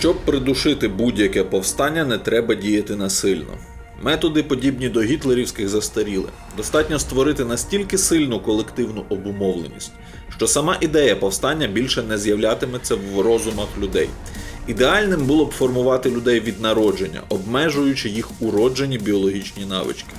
Щоб придушити будь-яке повстання, не треба діяти насильно. Методи, подібні до гітлерівських, застаріли. Достатньо створити настільки сильну колективну обумовленість, що сама ідея повстання більше не з'являтиметься в розумах людей. Ідеальним було б формувати людей від народження, обмежуючи їх уроджені біологічні навички.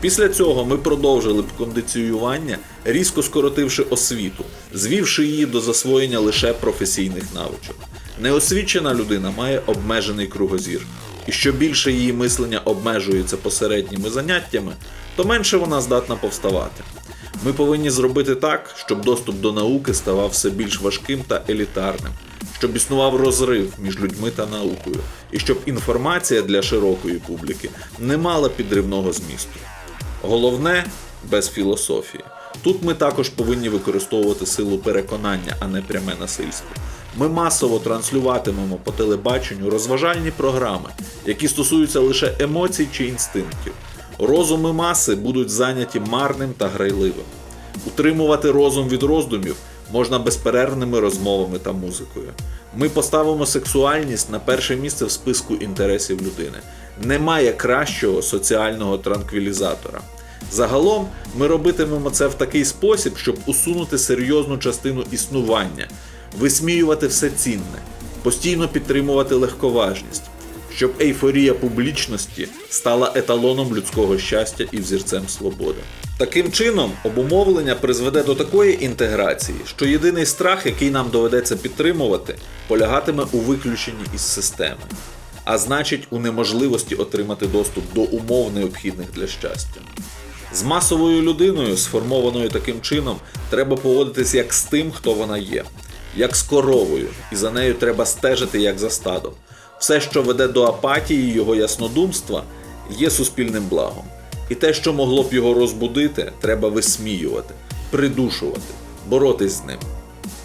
Після цього ми продовжили б кондиціювання, різко скоротивши освіту, звівши її до засвоєння лише професійних навичок. Неосвічена людина має обмежений кругозір, і що більше її мислення обмежується посередніми заняттями, то менше вона здатна повставати. Ми повинні зробити так, щоб доступ до науки ставав все більш важким та елітарним, щоб існував розрив між людьми та наукою, і щоб інформація для широкої публіки не мала підривного змісту. Головне без філософії. Тут ми також повинні використовувати силу переконання, а не пряме насильство. Ми масово транслюватимемо по телебаченню розважальні програми, які стосуються лише емоцій чи інстинктів. Розуми маси будуть зайняті марним та грайливим. Утримувати розум від роздумів можна безперервними розмовами та музикою. Ми поставимо сексуальність на перше місце в списку інтересів людини. Немає кращого соціального транквілізатора. Загалом ми робитимемо це в такий спосіб, щоб усунути серйозну частину існування, висміювати все цінне, постійно підтримувати легковажність, щоб ейфорія публічності стала еталоном людського щастя і взірцем свободи. Таким чином, обумовлення призведе до такої інтеграції, що єдиний страх, який нам доведеться підтримувати, полягатиме у виключенні із системи, а значить у неможливості отримати доступ до умов необхідних для щастя. З масовою людиною, сформованою таким чином, треба поводитись як з тим, хто вона є, як з коровою, і за нею треба стежити як за стадом. Все, що веде до апатії його яснодумства, є суспільним благом. І те, що могло б його розбудити, треба висміювати, придушувати, боротись з ним.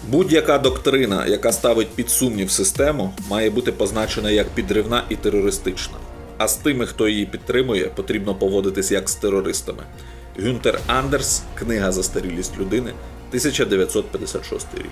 Будь-яка доктрина, яка ставить під сумнів систему, має бути позначена як підривна і терористична. А з тими, хто її підтримує, потрібно поводитись як з терористами. Гюнтер Андерс, книга Застарілість людини, 1956 рік.